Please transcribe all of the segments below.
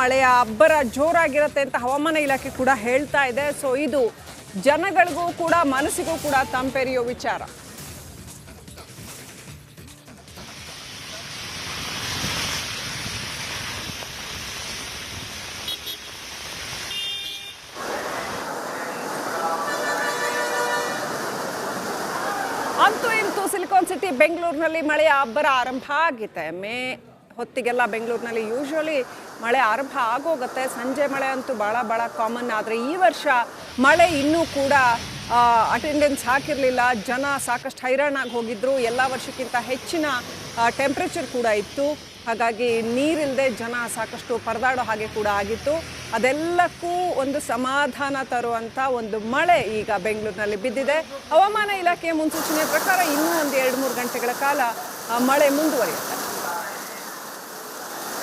ಮಳೆಯ ಅಬ್ಬರ ಜೋರಾಗಿರುತ್ತೆ ಅಂತ ಹವಾಮಾನ ಇಲಾಖೆ ಕೂಡ ಹೇಳ್ತಾ ಇದೆ. ಸೊ ಇದು ಜನಗಳಿಗೂ ಕೂಡ ಮನಸ್ಸಿಗೂ ಕೂಡ ತಂಪೆರಿಯೋ ವಿಚಾರ. ಅಂತೂ ಇಂತೂ ಸಿಲಿಕಾನ್ ಸಿಟಿ ಬೆಂಗಳೂರಿನಲ್ಲಿ ಮಳೆಯ ಅಬ್ಬರ ಆರಂಭ ಆಗಿದೆ. ಮೇ ಹೊತ್ತಿಗೆಲ್ಲ ಬೆಂಗಳೂರಿನಲ್ಲಿ ಯೂಶ್ವಲಿ ಮಳೆ ಆರಂಭ ಆಗೋಗುತ್ತೆ. ಸಂಜೆ ಮಳೆ ಅಂತೂ ಭಾಳ ಭಾಳ ಕಾಮನ್ ಆದರೆ ಈ ವರ್ಷ ಮಳೆ ಇನ್ನೂ ಕೂಡ ಅಟೆಂಡೆನ್ಸ್ ಹಾಕಿರಲಿಲ್ಲ. ಜನ ಸಾಕಷ್ಟು ಹೈರಾಣಾಗಿ ಹೋಗಿದ್ರು. ಎಲ್ಲ ವರ್ಷಕ್ಕಿಂತ ಹೆಚ್ಚಿನ ಟೆಂಪ್ರೇಚರ್ ಕೂಡ ಇತ್ತು. ಹಾಗಾಗಿ ನೀರಿಲ್ಲದೆ ಜನ ಸಾಕಷ್ಟು ಪರದಾಡೋ ಹಾಗೆ ಕೂಡ ಆಗಿತ್ತು. ಅದೆಲ್ಲಕ್ಕೂ ಒಂದು ಸಮಾಧಾನ ತರುವಂಥ ಒಂದು ಮಳೆ ಈಗ ಬೆಂಗಳೂರಿನಲ್ಲಿ ಬಿದ್ದಿದೆ. ಹವಾಮಾನ ಇಲಾಖೆಯ ಮುನ್ಸೂಚನೆ ಪ್ರಕಾರ ಇನ್ನೂ ಒಂದು ಎರಡು ಮೂರು ಗಂಟೆಗಳ ಕಾಲ ಮಳೆ ಮುಂದುವರಿಯುತ್ತೆ.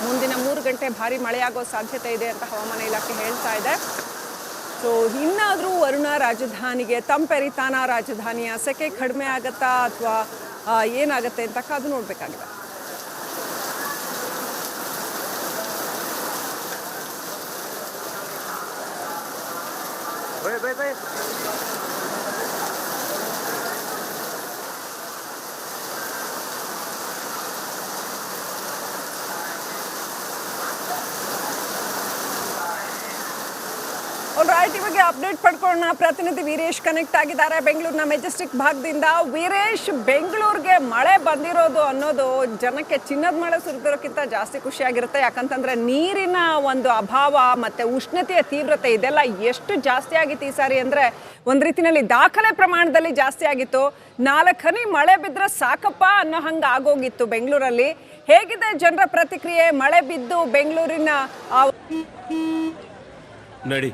ಮುಂದಿನ ಮೂರು ಗಂಟೆ ಭಾರಿ ಮಳೆಯಾಗೋ ಸಾಧ್ಯತೆ ಇದೆ ಅಂತ ಹವಾಮಾನ ಇಲಾಖೆ ಹೇಳ್ತಾ ಇದೆ ಸೊ ಇನ್ನಾದರೂ ವರುಣ ರಾಜಧಾನಿಗೆ ತಂಪೆರಿತಾನ ರಾಜಧಾನಿಯ ಸೆಕೆ ಕಡಿಮೆ ಆಗತ್ತಾ ಅಥವಾ ಏನಾಗುತ್ತೆ ಅಂತ ಅದು ನೋಡಬೇಕಾಗಿದೆ. ಇವಾಗ ಅಪ್ಡೇಟ್ ಪಡ್ಕೊಳ್ಳೋಣ. ಪ್ರತಿನಿಧಿ ವೀರೇಶ್ ಕನೆಕ್ಟ್ ಆಗಿದ್ದಾರೆ. ಬೆಂಗಳೂರಿನ ಮೆಜೆಸ್ಟಿಕ್ ಭಾಗದಿಂದ. ವೀರೇಶ್, ಬೆಂಗಳೂರಿಗೆ ಮಳೆ ಬಂದಿರೋದು ಅನ್ನೋದು ಜನಕ್ಕೆ ಚಿನ್ನದ ಮಳೆ ಸುರಿದಿರೋಕ್ಕಿಂತ ಜಾಸ್ತಿ ಖುಷಿಯಾಗಿರುತ್ತೆ. ಯಾಕಂತಂದ್ರೆ ನೀರಿನ ಒಂದು ಅಭಾವ ಮತ್ತೆ ಉಷ್ಣತೆಯ ತೀವ್ರತೆ ಇದೆಲ್ಲ ಎಷ್ಟು ಜಾಸ್ತಿ ಆಗಿತ್ತು ಈ ಸಾರಿ ಅಂದ್ರೆ ಒಂದ್ ರೀತಿನಲ್ಲಿ ದಾಖಲೆ ಪ್ರಮಾಣದಲ್ಲಿ ಜಾಸ್ತಿ ಆಗಿತ್ತು. ನಾಲ್ಕನಿ ಮಳೆ ಬಿದ್ರೆ ಸಾಕಪ್ಪ ಅನ್ನೋ ಹಂಗ ಆಗೋಗಿತ್ತು ಬೆಂಗಳೂರಲ್ಲಿ. ಹೇಗಿದೆ ಜನರ ಪ್ರತಿಕ್ರಿಯೆ? ಮಳೆ ಬಿದ್ದು ಬೆಂಗಳೂರಿನ ನಡಿ.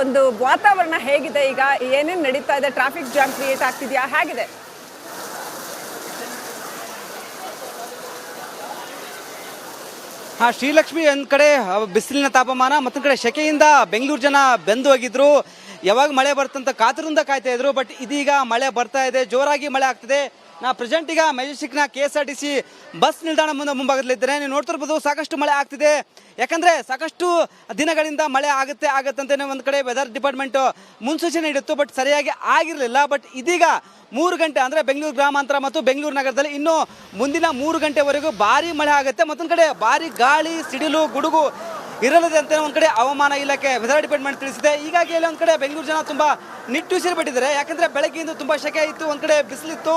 ಒಂದು ವಾತಾವರಣ ಹೇಗಿದೆ? ಈಗ ಏನೇನು ನಡೀತಾ ಇದೆ? ಟ್ರಾಫಿಕ್ ಜಾಮ್ ಕ್ರಿಯೇಟ್ ಆಗ್ತಿದ್ಯಾ? ಹೇಗಿದೆ? ಹಾ, ಶ್ರೀಲಕ್ಷ್ಮಿ ಒಂದು ಕಡೆ ಬಿಸಿಲಿನ ತಾಪಮಾನ, ಮತ್ತೊಂದು ಕಡೆ ಶೆಕೆಯಿಂದ ಬೆಂಗಳೂರು ಜನ ಬೆಂದು ಹೋಗಿದ್ರು. ಯಾವಾಗ ಮಳೆ ಬರ್ತಂತ ಕಾತರಿಂದ ಕಾಯ್ತಾ ಇದ್ರು, ಬಟ್ ಇದೀಗ ಮಳೆ ಬರ್ತಾ ಇದೆ, ಜೋರಾಗಿ ಮಳೆ ಆಗ್ತಿದೆ. ನಾ ಪ್ರೆಸೆಂಟ್ ಈಗ ಮೆಜೆಸ್ಟಿಕ್ನ K S R T C bus ನಿಲ್ದಾಣ ಮುಂದೆ ಮುಂಭಾಗದಲ್ಲಿದ್ದೇನೆ. ನೀವು ನೋಡ್ತಿರ್ಬೋದು ಸಾಕಷ್ಟು ಮಳೆ ಆಗ್ತಿದೆ. ಯಾಕಂದ್ರೆ ಸಾಕಷ್ಟು ದಿನಗಳಿಂದ ಮಳೆ ಆಗುತ್ತೆ ಆಗುತ್ತೆ ಅಂತಾನೆ ಒಂದು ಕಡೆ ವೆದರ್ ಡಿಪಾರ್ಟ್ಮೆಂಟ್ ಮುನ್ಸೂಚನೆ ಇಡಿತ್ತು ಬಟ್ ಸರಿಯಾಗಿ ಆಗಿರಲಿಲ್ಲ. ಬಟ್ ಇದೀಗ ಮೂರು ಗಂಟೆ ಅಂದ್ರೆ ಬೆಂಗಳೂರು ಗ್ರಾಮಾಂತರ ಮತ್ತು ಬೆಂಗಳೂರು ನಗರದಲ್ಲಿ ಇನ್ನು ಮುಂದಿನ ಮೂರು ಗಂಟೆವರೆಗೂ ಭಾರಿ ಮಳೆ ಆಗುತ್ತೆ. ಮತ್ತೊಂದು ಕಡೆ ಭಾರಿ ಗಾಳಿ, ಸಿಡಿಲು, ಗುಡುಗು ಇರಲಿದೆ ಅಂತ ಒಂದು ಕಡೆ ಹವಾಮಾನ ಇಲಾಖೆ ವೆದರ್ ಡಿಪಾರ್ಟ್ಮೆಂಟ್ ತಿಳಿಸಿದೆ. ಹೀಗಾಗಿ ಇಲ್ಲಿ ಒಂದು ಕಡೆ ಬೆಂಗಳೂರು ಜನ ತುಂಬಾ ನಿಟ್ಟುಸಿರು ಬಿಟ್ಟಿದ್ದಾರೆ ಯಾಕಂದ್ರೆ ಬೆಳಗ್ಗೆಯಿಂದ ತುಂಬಾ ಶೆಕೆ ಇತ್ತು, ಒಂದ್ ಕಡೆ ಬಿಸಿಲಿತ್ತು.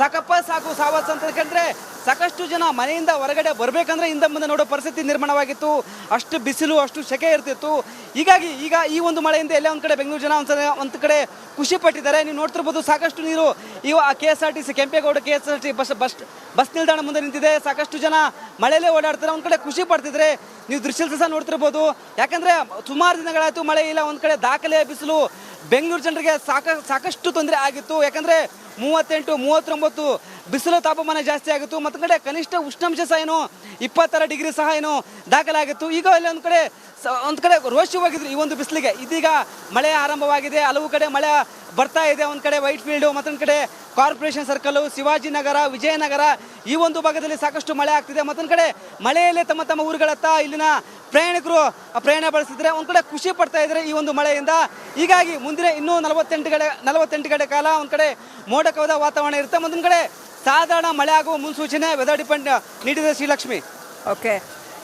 ಸಾಕಪ್ಪ, ಸಾಕು ಸಾವಾಸ ಅಂತ ಕಂಡ್ರೆ ಸಾಕಷ್ಟು ಜನ ಮನೆಯಿಂದ ಹೊರಗಡೆ ಬರಬೇಕಂದ್ರೆ ಹಿಂದೆ ಮುಂದೆ ನೋಡೋ ಪರಿಸ್ಥಿತಿ ನಿರ್ಮಾಣವಾಗಿತ್ತು. ಅಷ್ಟು ಬಿಸಿಲು, ಅಷ್ಟು ಶೆಕೆ ಇರ್ತಿತ್ತು. ಹೀಗಾಗಿ ಈಗ ಈ ಒಂದು ಮಳೆಯಿಂದ ಎಲ್ಲ ಒಂದ್ ಕಡೆ ಬೆಂಗಳೂರು ಜನ ಒಂದ್ಸಲ ಒಂದು ಕಡೆ ಖುಷಿ ಪಟ್ಟಿದ್ದಾರೆ. ನೀವು ನೋಡ್ತಿರ್ಬೋದು ಸಾಕಷ್ಟು ನೀರು ಇವ K S R T C Kempegowda K S R T bus bus bus ನಿಲ್ದಾಣ ಮುಂದೆ ನಿಂತಿದೆ. ಸಾಕಷ್ಟು ಜನ ಮಳೆಯಲ್ಲೇ ಓಡಾಡ್ತಾರೆ, ಒಂದ್ ಕಡೆ ಖುಷಿ ಪಡ್ತಿದ್ರೆ. ನೀವು ದೃಶ್ಯ ಸಹ ನೋಡ್ತಿರ್ಬೋದು. ಯಾಕಂದ್ರೆ ಸುಮಾರು ದಿನಗಳಾಯ್ತು ಮಳೆ ಇಲ್ಲ, ಒಂದ್ ಕಡೆ ದಾಖಲೆ ಬಿಸಿಲು, ಬೆಂಗಳೂರು ಜನರಿಗೆ ಸಾಕ, ಸಾಕಷ್ಟು ತೊಂದರೆ ಆಗಿತ್ತು. ಯಾಕಂದ್ರೆ ಮೂವತ್ತೆಂಟು, ಮೂವತ್ತೊಂಬತ್ತು ಬಿಸಿಲು ತಾಪಮಾನ ಜಾಸ್ತಿ ಆಗಿತ್ತು. ಮತ್ತೊಂದು ಕಡೆ ಕನಿಷ್ಠ ಉಷ್ಣಾಂಶ ಸಹ ಏನು, ಇಪ್ಪತ್ತಾರು ಡಿಗ್ರಿ ಸಹ ಏನು ದಾಖಲಾಗಿತ್ತು ಈಗ ಅಲ್ಲಿ ಒಂದು ಕಡೆ ಒಂದು ಕಡೆ ರೋಷವಾಗಿದ್ರು ಈ ಒಂದು ಬಿಸಿಲಿಗೆ. ಇದೀಗ ಮಳೆ ಆರಂಭವಾಗಿದೆ. ಹಲವು ಕಡೆ ಮಳೆ ಬರ್ತಾ ಇದೆ. ಒಂದು ಕಡೆ ವೈಟ್ ಫೀಲ್ಡ್ ಮತ್ತೊಂದು ಕಡೆ ಕಾರ್ಪೊರೇಷನ್ ಸರ್ಕಲ್, ಶಿವಾಜಿನಗರ, ವಿಜಯನಗರ ಈ ಒಂದು ಭಾಗದಲ್ಲಿ ಸಾಕಷ್ಟು ಮಳೆ ಆಗ್ತಿದೆ. ಮತ್ತೊಂದು ಕಡೆ ಮಳೆಯಲ್ಲೇ ತಮ್ಮ ತಮ್ಮ ಊರುಗಳತ್ತ ಇಲ್ಲಿನ ಪ್ರಯಾಣಿಕರು ಪ್ರಯಾಣ ಬಳಸಿದ್ರೆ ಒಂದು ಕಡೆ ಖುಷಿ ಪಡ್ತಾ ಇದ್ದಾರೆ ಈ ಒಂದು ಮಳೆಯಿಂದ. ಹೀಗಾಗಿ ಮುಂದಿನ ಇನ್ನೂ ನಲವತ್ತೆಂಟು ಗಡೆ ನಲವತ್ತೆಂಟು ಗಡೆ ಕಾಲ ಒಂದು ಕಡೆ ಮೋಡಕವಾದ ವಾತಾವರಣ ಇರುತ್ತೆ. ಮುಂದಿನ ಕಡೆ ಸಾಧಾರಣ ಮಳೆ ಆಗುವ ಮುನ್ಸೂಚನೆ ವೆದರ್ ಡಿಪೆಂಡ್ ನೀಡಿದೆ ಶ್ರೀಲಕ್ಷ್ಮಿ. ಓಕೆ